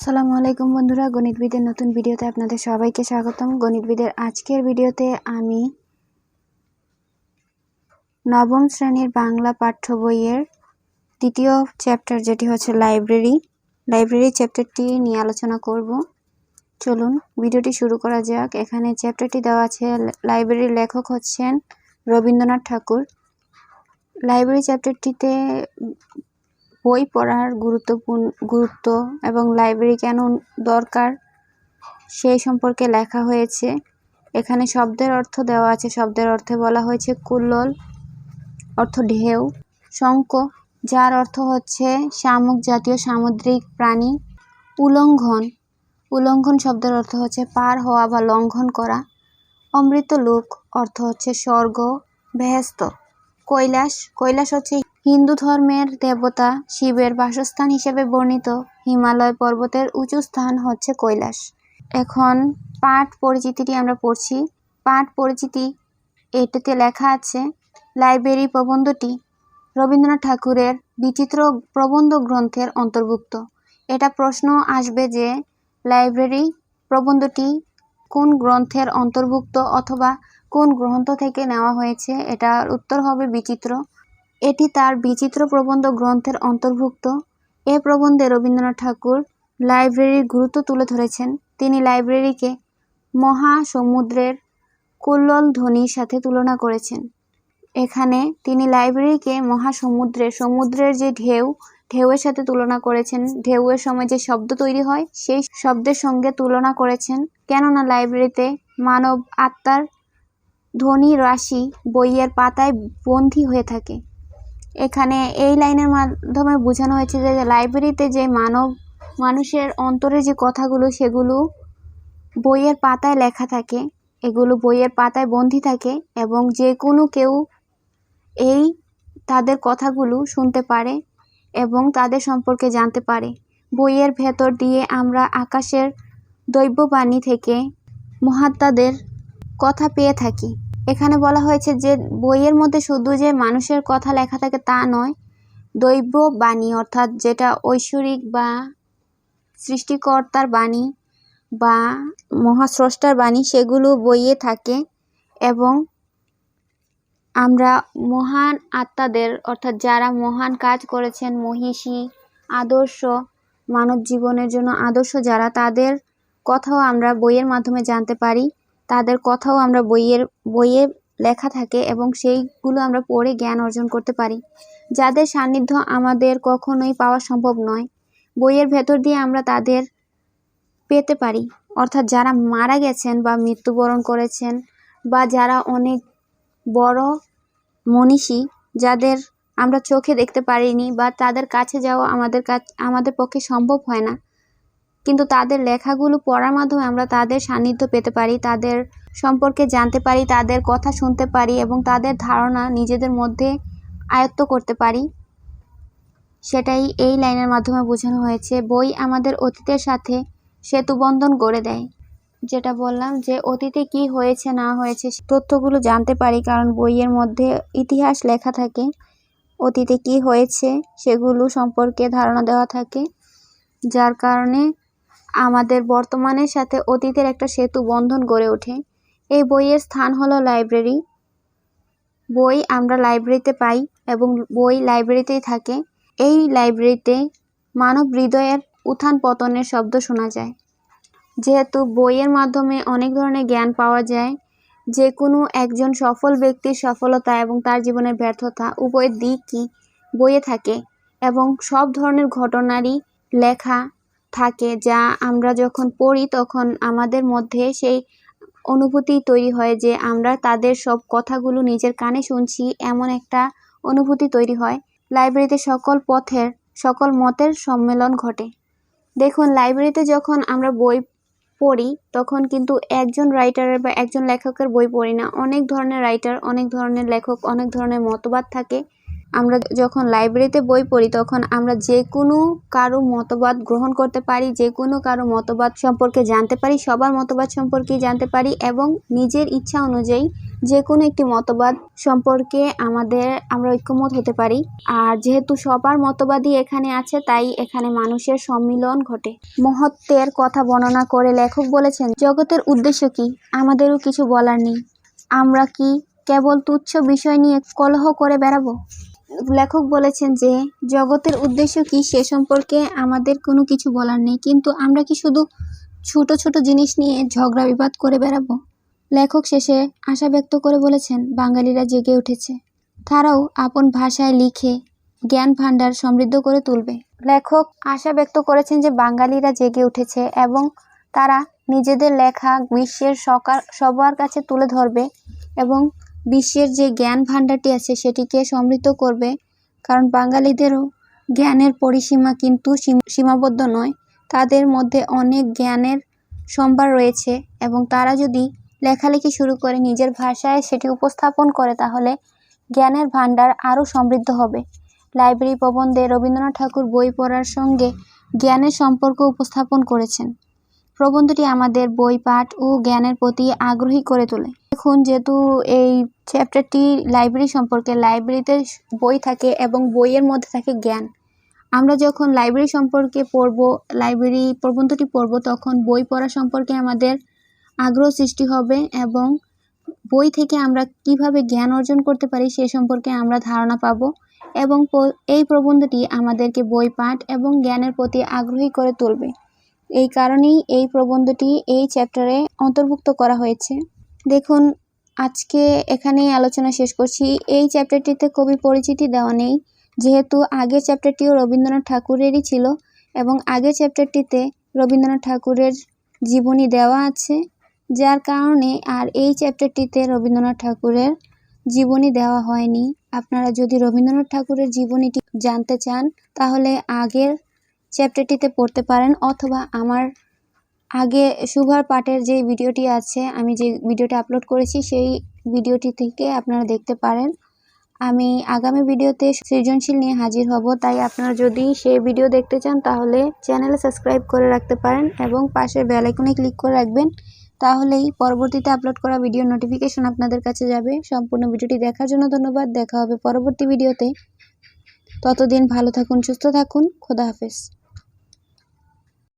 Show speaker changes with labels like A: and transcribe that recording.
A: আসসালামু আলাইকুম বন্ধুরা, গণিতবিদের নতুন ভিডিওতে আপনাদের সবাইকে স্বাগতম। গণিতবিদের আজকের ভিডিওতে আমি নবম শ্রেণির বাংলা পাঠ্য বইয়ের দ্বিতীয় চ্যাপ্টার, যেটি হচ্ছে লাইব্রেরি লাইব্রেরি চ্যাপ্টারটি নিয়ে আলোচনা করব। চলুন, ভিডিওটি শুরু করা যাক। এখানে চ্যাপ্টারটি দেওয়া আছে, লাইব্রেরির লেখক হচ্ছেন রবীন্দ্রনাথ ঠাকুর। লাইব্রেরি চ্যাপ্টারটিতে বই পড়ার গুরুত্বপূর্ণ, গুরুত্ব এবং লাইব্রেরি কেন দরকার? সেই সম্পর্কে লেখা হয়েছে। এখানে শব্দের অর্থ দেওয়া আছে। শব্দের অর্থে বলা হয়েছে কুল্লোল, অর্থ ঢেউ শঙ্ক যার অর্থ হচ্ছে শামুক জাতীয় সামুদ্রিক প্রাণী, উলঙ্ঘন। উলঙ্ঘন শব্দের অর্থ হচ্ছে পার হওয়া বা লঙ্ঘন করা। অমৃত লোক, অর্থ হচ্ছে স্বর্গ, বেহেস্ত। কৈলাস কৈলাস হচ্ছে হিন্দু ধর্মের দেবতা শিবের বাসস্থান হিসেবে বর্ণিত। হিমালয় পর্বতের উঁচু স্থান হচ্ছে কৈলাস। এখন পাঠ পরিচিতিটি আমরা পড়ছি। পাঠ পরিচিতি এটাতে লেখা আছে, লাইব্রেরি প্রবন্ধটি রবীন্দ্রনাথ ঠাকুরের বিচিত্র প্রবন্ধ গ্রন্থের অন্তর্ভুক্ত। এটা প্রশ্ন আসবে যে, লাইব্রেরি প্রবন্ধটি কোন গ্রন্থের অন্তর্ভুক্ত অথবা কোন গ্রন্থ থেকে নেওয়া হয়েছে? এটার উত্তর হবে বিচিত্র। এটি তার বিচিত্র প্রবন্ধ গ্রন্থের অন্তর্ভুক্ত। এ প্রবন্ধে রবীন্দ্রনাথ ঠাকুর লাইব্রেরির গুরুত্ব তুলে ধরেছেন। তিনি লাইব্রেরিকে মহাসমুদ্রের কুল্লল ধ্বনির সাথে তুলনা করেছেন। এখানে তিনি লাইব্রেরিকে মহাসমুদ্রের সমুদ্রের যে ঢেউ, ঢেউয়ের সাথে তুলনা করেছেন। ঢেউয়ের সময় যে শব্দ তৈরি হয়, সেই শব্দের সঙ্গে তুলনা করেছেন। কেননা লাইব্রেরিতে মানব আত্মার ধ্বনি রাশি বইয়ের পাতায় বন্দী হয়ে থাকে। এখানে এই লাইনের মাধ্যমে বোঝানো হয়েছে যে লাইব্রেরিতে যে মানব, মানুষের অন্তরে যে কথাগুলো, সেগুলো বইয়ের পাতায় লেখা থাকে, এগুলো বইয়ের পাতায় বন্দি থাকে এবং যে কোনো কেউ এই তাদের কথাগুলো শুনতে পারে এবং তাদের সম্পর্কে জানতে পারে। বইয়ের ভেতর দিয়ে আমরা আকাশের দৈববাণী থেকে মহাত্মাদের কথা পেয়ে থাকি। এখানে বলা হয়েছে যে, বইয়ের মধ্যে শুধু যে মানুষের কথা লেখা থাকে তা নয়, দৈব বাণী, অর্থাৎ যেটা ঐশ্বরিক বা সৃষ্টিকর্তার বাণী বা মহাস্রষ্টার বাণী, সেগুলো বইয়ে থাকে এবং আমরা মহান আত্মাদের, অর্থাৎ যারা মহান কাজ করেছেন, মহিষী, আদর্শ, মানব জীবনের জন্য আদর্শ যারা, তাদের কথাও আমরা বইয়ের মাধ্যমে জানতে পারি। তাদের কথাও আমরা বইয়ের, বইয়ে লেখা থাকে এবং সেইগুলো আমরা পড়ে জ্ঞান অর্জন করতে পারি। যাদের সান্নিধ্য আমাদের কখনোই পাওয়া সম্ভব নয়। বইয়ের ভেতর দিয়ে আমরা তাদের পেতে পারি। অর্থাৎ যারা মারা গেছেন বা মৃত্যুবরণ করেছেন বা যারা অনেক বড় মনীষী, যাদের আমরা চোখে দেখতে পারিনি বা তাদের কাছে যাওয়া আমাদের কাছে আমাদের পক্ষে সম্ভব হয় না কিন্তু তাদের লেখাগুলো পড়ার মাধ্যমে আমরা তাদের সান্নিধ্য পেতে পারি, তাদের সম্পর্কে জানতে পারি, তাদের কথা শুনতে পারি এবং তাদের ধারণা নিজেদের মধ্যে আয়ত্ত করতে পারি। সেটাই এই লাইনের মাধ্যমে বোঝানো হয়েছে, বই আমাদের অতীতের সাথে সেতুবন্ধন গড়ে দেয়। যেটা বললাম যে অতীতে কি হয়েছে, না হয়েছে তথ্যগুলো জানতে পারি, কারণ বইয়ের মধ্যে ইতিহাস লেখা থাকে। অতীতে কি হয়েছে, সেগুলো সম্পর্কে ধারণা দেওয়া থাকে, যার কারণে আমাদের বর্তমানের সাথে অতীতের একটা সেতু বন্ধন গড়ে ওঠে। এই বইয়ের স্থান হলো লাইব্রেরি। বই আমরা লাইব্রেরিতে পাই এবং বই লাইব্রেরিতেই থাকে। এই লাইব্রেরিতে মানব হৃদয়ের উত্থান পতনের শব্দ শোনা যায়। যেহেতু বইয়ের মাধ্যমে অনেক ধরনের জ্ঞান পাওয়া যায় যে কোনো একজন সফল ব্যক্তির সফলতা এবং তার জীবনের ব্যর্থতা উভয় দিকই বইয়ে থাকে এবং সব ধরনের ঘটনারই লেখা থাকে, যা আমরা যখন পড়ি তখন আমাদের মধ্যে সেই অনুভূতি তৈরি হয় যে আমরা তাদের সব কথাগুলো নিজের কানে শুনছি, এমন একটা অনুভূতি তৈরি হয়। লাইব্রেরিতে সকল পথের, সকল মতের সম্মেলন ঘটে। দেখুন, লাইব্রেরিতে যখন আমরা বই পড়ি, তখন কিন্তু একজন রাইটারের বা একজন লেখকের বই পড়ি না। অনেক ধরনের রাইটার অনেক ধরনের লেখক, অনেক ধরনের মতবাদ থাকে। আমরা যখন লাইব্রেরিতে বই পড়ি, তখন আমরা যে কোনো কারও মতবাদ গ্রহণ করতে পারি, যে কোনো কারও মতবাদ সম্পর্কে জানতে পারি, সবার মতবাদ সম্পর্কে জানতে পারি এবং নিজের ইচ্ছা অনুযায়ী যে কোনো একটি মতবাদ সম্পর্কে আমাদের, আমরা ঐক্যমত হতে পারি। আর যেহেতু সবার মতবাদই এখানে আছে, তাই এখানে মানুষের সম্মিলন ঘটে। মহত্বের কথা বর্ণনা করে লেখক বলেছেন, জগতের উদ্দেশ্য কি? আমাদেরও কিছু বলার নেই। আমরা কি কেবল তুচ্ছ বিষয় নিয়ে কলহ করে বেড়াবো? লেখক বলেছেন যে, জগতের উদ্দেশ্য কি সে সম্পর্কে আমাদের কোনো কিছু বলার নেই, কিন্তু আমরা কি শুধু ছোট ছোট জিনিস নিয়ে ঝগড়া বিবাদ করে বেড়াবো? লেখক শেষে আশা ব্যক্ত করে বলেছেন, বাঙালিরা জেগে উঠেছে। তারাও আপন ভাষায় লিখে, জ্ঞান ভাণ্ডার সমৃদ্ধ করে তুলবে। লেখক আশা ব্যক্ত করেছেন যে, বাঙালিরা জেগে উঠেছে এবং তারা নিজেদের লেখা বিশ্বের সকার সবার কাছে তুলে ধরবে এবং বিশ্বের যে জ্ঞান ভাণ্ডারটি আছে সেটিকে সমৃদ্ধ করবে। কারণ বাঙালিদেরও জ্ঞানের পরিসীমা কিন্তু সীমাবদ্ধ নয়। তাদের মধ্যে অনেক জ্ঞানের সম্ভার রয়েছে এবং তারা যদি লেখালেখি শুরু করে নিজের ভাষায় সেটি উপস্থাপন করে, তাহলে জ্ঞানের ভাণ্ডার আরও সমৃদ্ধ হবে। লাইব্রেরি প্রবন্ধে রবীন্দ্রনাথ ঠাকুর বই পড়ার সঙ্গে জ্ঞানের সম্পর্ক উপস্থাপন করেছেন। প্রবন্ধটি আমাদের বই, পাঠ ও জ্ঞানের প্রতি আগ্রহী করে তোলে। এখন যেহেতু এই চ্যাপ্টারটি লাইব্রেরি সম্পর্কে, লাইব্রেরিতে বই থাকে এবং বইয়ের মধ্যে থাকে জ্ঞান। আমরা যখন লাইব্রেরি সম্পর্কে পড়ব, লাইব্রেরি প্রবন্ধটি পড়ব, তখন বই পড়া সম্পর্কে আমাদের আগ্রহ সৃষ্টি হবে এবং বই থেকে আমরা কীভাবে জ্ঞান অর্জন করতে পারি সে সম্পর্কে আমরা ধারণা পাব এবং এই প্রবন্ধটি আমাদেরকে বই, পাঠ এবং জ্ঞানের প্রতি আগ্রহী করে তুলবে। এই কারণেই এই প্রবন্ধটি এই চ্যাপ্টারে অন্তর্ভুক্ত করা হয়েছে। দেখুন, আজকে এখানেই আলোচনা শেষ করছি। এই চ্যাপ্টারটিতে কবি পরিচিতি দেওয়া নেই। যেহেতু আগের চ্যাপ্টারটিও রবীন্দ্রনাথ ঠাকুরেরই ছিল এবং আগের চ্যাপ্টারটিতে রবীন্দ্রনাথ ঠাকুরের জীবনী দেওয়া আছে, যার কারণে আর এই চ্যাপ্টারটিতে রবীন্দ্রনাথ ঠাকুরের জীবনী দেওয়া হয়নি। আপনারা যদি রবীন্দ্রনাথ ঠাকুরের জীবনীটি জানতে চান, তাহলে আগের চ্যাপ্টারটিতে পড়তে পারেন অথবা আমার আগে সুভার পাঠের যে ভিডিওটি আছে, আমি যে ভিডিওটি আপলোড করেছি সেই ভিডিওটি থেকে আপনারা দেখতে পারেন। আমি আগামী ভিডিওতে সৃজনশীল নিয়ে হাজির হব, তাই আপনারা যদি সেই ভিডিও দেখতে চান তাহলে চ্যানেলে সাবস্ক্রাইব করে রাখতে পারেন এবং বেল আইকনে ক্লিক করে রাখবেন। তাহলেই পরবর্তীতে আপলোড করা ভিডিও নোটিফিকেশন আপনাদের কাছে যাবে। সম্পূর্ণ ভিডিওটি দেখার জন্য ধন্যবাদ। দেখা হবে পরবর্তী ভিডিওতে। ততদিন ভালো থাকুন, সুস্থ থাকুন। খোদা হাফেজ।